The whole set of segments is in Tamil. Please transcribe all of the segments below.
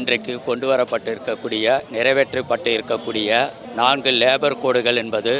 இன்றைக்கு கொண்டு வரப்பட்டிருக்கக்கூடிய நிறைவேற்றப்பட்டு இருக்கக்கூடிய நான்கு லேபர் கோடுகள் என்பது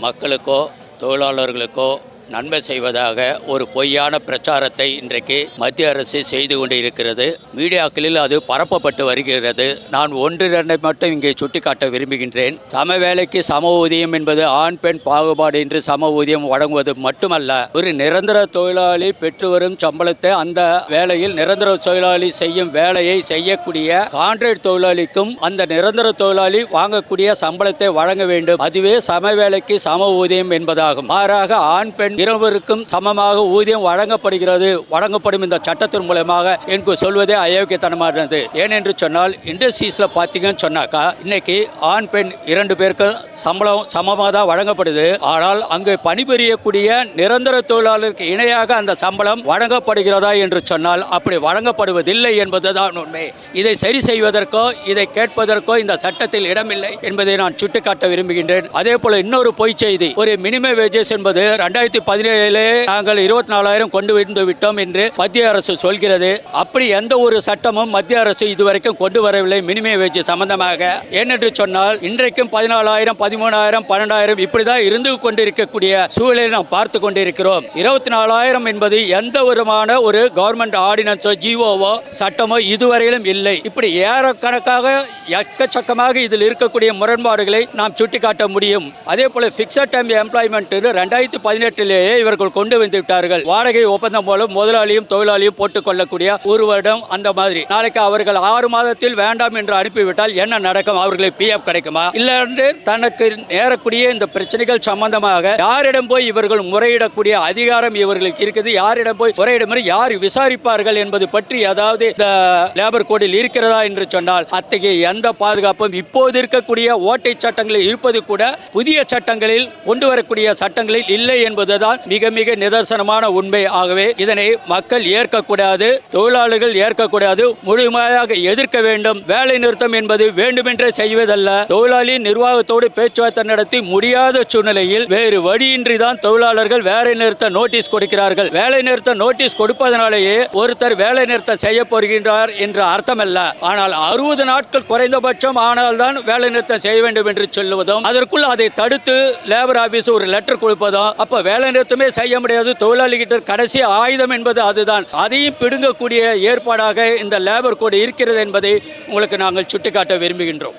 மக்களுக்கோ தொழிலாளர்களுக்கோ நன்மை செய்வதாக ஒரு பொய்யான பிரச்சாரத்தை இன்றைக்கு மத்திய அரசு செய்து கொண்டு இருக்கிறது மீடியாக்களில் அது பரப்பப்பட்டு வருகிறது. நான் ஒன்று இரண்டை மட்டும் இங்கே சுட்டிக்காட்ட விரும்புகின்றேன். சம வேலைக்கு சம ஊதியம் என்பது ஆண் பெண் பாகுபாடு என்று சம ஊதியம் வழங்குவது மட்டுமல்ல. ஒரு நிரந்தர தொழிலாளி பெற்று வரும் சம்பளத்தை அந்த வேலையில் நிரந்தர தொழிலாளி செய்யும் வேலையை செய்யக்கூடிய கான்ட்ராக்ட் தொழிலாளிக்கும் அந்த நிரந்தர தொழிலாளி வாங்கக்கூடிய சம்பளத்தை வழங்க வேண்டும். அதுவே சம வேலைக்கு சம ஊதியம் என்பதாகும். மாறாக ஆண் பெண் இருவருக்கும் சமமாக ஊதியம் வழங்கப்படுகிறது. வழங்கப்படும் இந்த சட்டத்தின் மூலமாக எனக்கு சொல்வதே அயோக்கியத்தனமானது. ஏனென்று சொன்னால் இண்டஸ்ட்ரீஸில் பார்த்தீங்கன்னு சொன்னாக்கா இன்னைக்கு ஆண் பெண் இரண்டு பேருக்கு சம்பளம் சமமாக தான் வழங்கப்படுது. ஆனால் அங்கு பணிபுரியக்கூடிய நிரந்தர தொழிலாளருக்கு இணையாக அந்த சம்பளம் வழங்கப்படுகிறதா என்று சொன்னால் அப்படி வழங்கப்படுவதில்லை என்பதுதான் உண்மை. இதை சரி செய்வதற்கோ இதை கேட்பதற்கோ இந்த சட்டத்தில் இடமில்லை என்பதை நான் சுட்டிக்காட்ட விரும்புகின்றேன். அதே போல இன்னொரு பொய் செய்தி. ஒரு மினிமம் வேஜஸ் என்பது ரெண்டாயிரத்தி பதினேழிலே நாங்கள் இருபத்தி நாலாயிரம் கொண்டு வந்து விட்டோம் என்று மத்திய அரசு சொல்கிறது. அப்படி எந்த ஒரு சட்டமும் மத்திய அரசு இதுவரைக்கும் கொண்டு வரவில்லை. மினிமம் வேஜ் சம்பந்தமாக. ஏனென்று சொன்னால் இன்றைக்கும் பதினாலாயிரம் பதிமூணாயிரம் பன்னெண்டாயிரம் இப்படிதான் இருந்து கொண்டிருக்கக்கூடிய சூழலை நாம் பார்த்து கொண்டிருக்கிறோம். இருபத்தி நாலாயிரம் என்பது எந்த விதமான ஒரு கவர்மெண்ட் ஆர்டினன்ஸோ ஜிஓவோ சட்டமோ இதுவரையிலும் இல்லை. இப்படி ஏறக்கணக்காக எக்கச்சக்கமாக இதில் இருக்கக்கூடிய முரண்பாடுகளை நாம் சுட்டிக்காட்ட முடியும். அதே போல பிக்சட் டைம் எம்ப்ளாய்மெண்ட் ரெண்டாயிரத்தி காலத்திலேயே இவர்கள் கொண்டு வந்து விட்டார்கள். வாடகை ஒப்பந்தம் மூலம் முதலாளியும் தொழிலாளியும் போட்டுக் கொள்ளக்கூடிய ஒரு வருடம் அந்த மாதிரி. நாளைக்கு அவர்கள் ஆறு மாதத்தில் வேண்டாம் என்று அனுப்பிவிட்டால் என்ன நடக்கும்? அவர்களுக்கு பிஎஃப் கிடைக்குமா? இல்ல தனக்கு நேரக்கூடிய இந்த பிரச்சனைகள் சம்பந்தமாக யாரிடம் போய் இவர்கள் முறையிடக்கூடிய அதிகாரம் இவர்களுக்கு இருக்குது? யாரிடம் போய் முறையிடும் யார் விசாரிப்பார்கள் என்பது பற்றி ஏதாவது இந்த லேபர் கோடில் இருக்கிறதா என்று சொன்னால் அத்தகைய எந்த பாதுகாப்பும் இப்போது இருக்கக்கூடிய ஓட்டை சட்டங்களில் இருப்பது கூட புதிய சட்டங்களில் கொண்டு வரக்கூடிய சட்டங்களில் இல்லை என்பது என்பதுதான் மிக மிக நிதர்சனமான உண்மை ஆகவே இதனை மக்கள் ஏற்கக்கூடாது தொழிலாளர்கள் ஏற்கக்கூடாது முழுமையாக எதிர்க்க வேண்டும். வேலை நிறுத்தம் என்பது வேண்டுமென்றே செய்வதல்ல. தொழிலாளி நிர்வாகத்தோடு பேச்சுவார்த்தை நடத்தி முடியாத சூழ்நிலையில் வேறு வழியின்றி தான் தொழிலாளர்கள் வேலை நிறுத்த நோட்டீஸ் கொடுக்கிறார்கள். வேலை நிறுத்த நோட்டீஸ் கொடுப்பதனாலேயே ஒருத்தர் வேலை நிறுத்தம் செய்ய போகின்றார் என்று அர்த்தமல்ல. ஆனால் அறுபது நாட்கள் குறைந்தபட்சம் ஆனால் தான் வேலை நிறுத்தம் செய்ய வேண்டும் என்று சொல்லுவதும் அதற்குள் அதை தடுத்து லேபர் ஆபீஸ் ஒரு லெட்டர் கொடுப்பதும் அப்ப வேலை நிறுத்தமே செய்ய முடியாது. தொழிலாளிகிட்ட கடைசி ஆயுதம் என்பது அதுதான். அதையும் பிடுங்கக்கூடிய ஏற்பாடாக இந்த லேபர் கோடு இருக்கிறது என்பதை உங்களுக்கு நாங்கள் சுட்டிக்காட்ட விரும்புகின்றோம்.